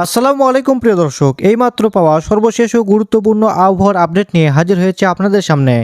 আসসালামু আলাইকুম, প্রিয় দর্শক। এইমাত্র পাওয়া সর্বশেষ ও গুরুত্বপূর্ণ আবহাওয়ার আপডেট নিয়ে হাজির হয়েছে আপনাদের সামনে।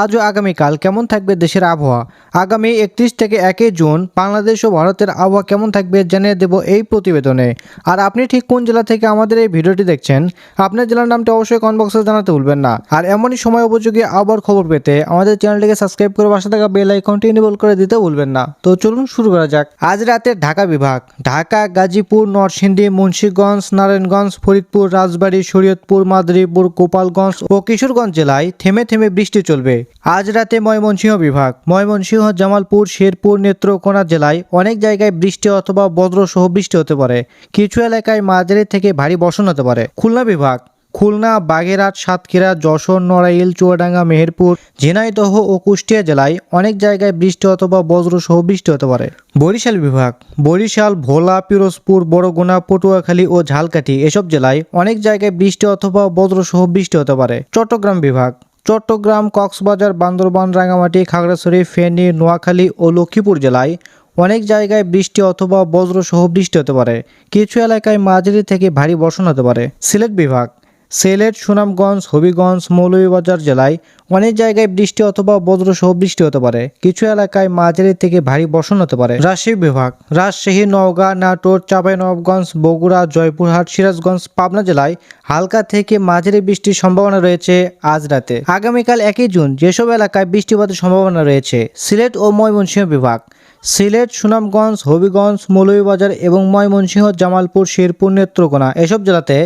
আজ ও আগামীকাল কেমন থাকবে দেশের আবহাওয়া? আগামী একত্রিশ থেকে একই জুন বাংলাদেশ ও ভারতের আবহাওয়া কেমন থাকবে জানিয়ে দেব এই প্রতিবেদনে। আর আপনি ঠিক কোন জেলা থেকে আমাদের এই ভিডিওটি দেখছেন, আপনার জেলার নামটি অবশ্যই কমেন্ট বক্সে জানাতে ভুলবেন না। আর এমনই সময় উপযোগী আবহাওয়ার খবর পেতে আমাদের চ্যানেলটিকে সাবস্ক্রাইব করে পাশে থাকা বেল আইকনটি এনেবল করে দিতে ভুলবেন না। তো চলুন শুরু করা যাক। আজ রাতে ঢাকা বিভাগ, ঢাকা, গাজীপুর, নরসিংদী, মুন্সিগঞ্জ নারায়ণগঞ্জ, ফরিদপুর, রাজবাড়ী, শরীয়তপুর মাদারীপুর গোপালগঞ্জ ও কিশোরগঞ্জ জেলায় থেমে থেমে বৃষ্টি চলবে। আজ রাতে ময়মনসিংহ বিভাগ, ময়মনসিংহ, জামালপুর, শেরপুর, নেত্রকোনা জেলায় অনেক জায়গায় বৃষ্টি অথবা বজ্রসহ বৃষ্টি হতে পারে। কিছু এলাকায় মাঝারি থেকে ভারী বর্ষণ হতে পারে। খুলনা বিভাগ খুলনা, বাগেরহাট, সাতক্ষীরা, যশোর, নড়াইল, চুয়াডাঙ্গা, মেহেরপুর, ঝিনাইদহ ও কুষ্টিয়া জেলায় অনেক জায়গায় বৃষ্টি অথবা বজ্রসহ বৃষ্টি হতে পারে। বরিশাল বিভাগ, বরিশাল, ভোলা, পিরোজপুর, বড়গুনা, পটুয়াখালী ও ঝালকাঠি এসব জেলায় অনেক জায়গায় বৃষ্টি অথবা বজ্রসহ বৃষ্টি হতে পারে। চট্টগ্রাম বিভাগ, চট্টগ্রাম, কক্সবাজার, বান্দরবান রাঙামাটি খাগড়াছড়ি, ফেনী, নোয়াখালী ও লক্ষ্মীপুর জেলায় অনেক জায়গায় বৃষ্টি অথবা বজ্রসহ বৃষ্টি হতে পারে। কিছু এলাকায় মাঝারি থেকে ভারী বর্ষণ হতে পারে। সিলেট বিভাগ সিলেট, সুনামগঞ্জ, হবিগঞ্জ, মৌলভীবাজার জেলায় অনেক জায়গায় বৃষ্টি অথবা বজ্রসহ বৃষ্টি হতে পারে। কিছু এলাকায় মাঝারি থেকে ভারী বর্ষণ হতে পারে। রাজশাহী বিভাগ, রাজশাহী, নওগাঁ, নাটোর চাঁপাইনবাবগঞ্জ বগুড়া, জয়পুরহাট, সিরাজগঞ্জ, পাবনা জেলায় হালকা থেকে মাঝারি বৃষ্টির সম্ভাবনা রয়েছে আজ রাতে। আগামীকাল একই জুন যেসব এলাকায় বৃষ্টিপাতের সম্ভাবনা রয়েছে। সিলেট ও ময়মনসিংহ বিভাগ সিলেট, সুনামগঞ্জ, হবিগঞ্জ, মৌলভীবাজার এবং ময়মনসিংহ, জামালপুর, শেরপুর নেত্রকোনা এসব জেলাতে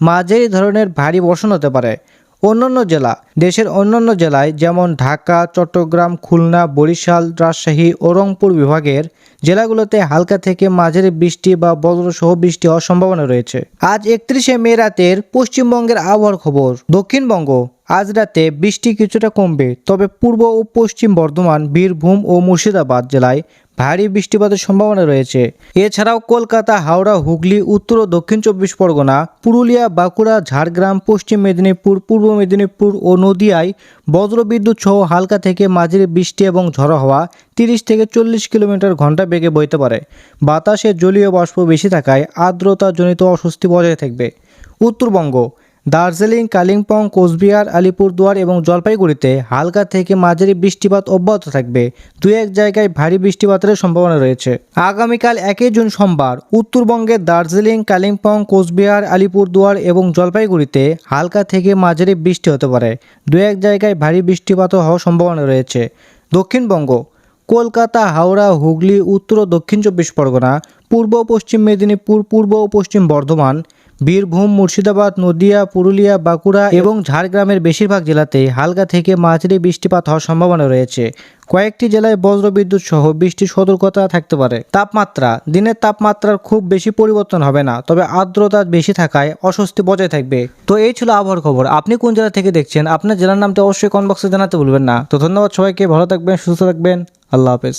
মাঝারি ধরনের ভারী বর্ষণ হতে পারে। অন্যান্য জেলা, দেশের অন্যান্য জেলায় যেমন ঢাকা, চট্টগ্রাম, খুলনা, বরিশাল, রাজশাহী ও রংপুর বিভাগের জেলাগুলোতে হালকা থেকে মাঝারি বৃষ্টি বা বজ্রসহ বৃষ্টি হওয়ার সম্ভাবনা রয়েছে। আজ একত্রিশে মে রাতের পশ্চিমবঙ্গের আবহাওয়ার খবর, দক্ষিণবঙ্গ। আজ রাতে বৃষ্টি কিছুটা কমবে, তবে পূর্ব ও পশ্চিম বর্ধমান, বীরভূম ও মুর্শিদাবাদ জেলায় ভারী বৃষ্টিপাতের সম্ভাবনা রয়েছে। এছাড়াও কলকাতা, হাওড়া, হুগলি, উত্তর ও দক্ষিণ চব্বিশ পরগনা, পুরুলিয়া, বাঁকুড়া, ঝাড়গ্রাম, পশ্চিম মেদিনীপুর, পূর্ব মেদিনীপুর ও নদিয়ায় বজ্রবিদ্যুৎ সহ হালকা থেকে মাঝারি বৃষ্টি এবং ঝড়ো হওয়া তিরিশ থেকে চল্লিশ কিলোমিটার ঘণ্টা বেগে বইতে পারে। বাতাসে জলীয় বাষ্প বেশি থাকায় আর্দ্রতাজনিত অস্বস্তি বজায় থাকবে। উত্তরবঙ্গ দার্জিলিং, কালিম্পং, কোচবিহার, আলিপুরদুয়ার এবং জলপাইগুড়িতে হালকা থেকে মাঝারি বৃষ্টিপাত অব্যাহত থাকবে। দু এক জায়গায় ভারী বৃষ্টিপাতের সম্ভাবনা রয়েছে। আগামীকাল একই জুন সোমবার উত্তরবঙ্গের দার্জিলিং, কালিম্পং, কোচবিহার, আলিপুরদুয়ার এবং জলপাইগুড়িতে হালকা থেকে মাঝারি বৃষ্টি হতে পারে। দু এক জায়গায় ভারী বৃষ্টিপাতও হওয়ার সম্ভাবনা রয়েছে। দক্ষিণবঙ্গ, কলকাতা, হাওড়া, হুগলি, উত্তর ও দক্ষিণ চব্বিশ পরগনা, পূর্ব পশ্চিম মেদিনীপুর, পূর্ব ও পশ্চিম বর্ধমান বীরভূম, মুর্শিদাবাদ, নদিয়া, পুরুলিয়া, বাঁকুড়া এবং ঝাড়গ্রামের বেশিরভাগ জেলাতে হালকা থেকে মাঝারি বৃষ্টিপাত হওয়ার সম্ভাবনা রয়েছে। কয়েকটি জেলায় বজ্রবিদ্যুৎ সহ বৃষ্টির সতর্কতা থাকতে পারে। তাপমাত্রা, দিনের তাপমাত্রার খুব বেশি পরিবর্তন হবে না, তবে আর্দ্রতা বেশি থাকায় অস্বস্তি বজায় থাকবে। তো এই ছিল আবহাওয়ার খবর। আপনি কোন জেলা থেকে দেখছেন? আপনার জেলার নামটা অবশ্যই কমেন্ট বক্সে জানাতে ভুলবেন না। তো ধন্যবাদ সবাইকে, ভালো থাকবেন, সুস্থ থাকবেন। আল্লাহ হাফেজ।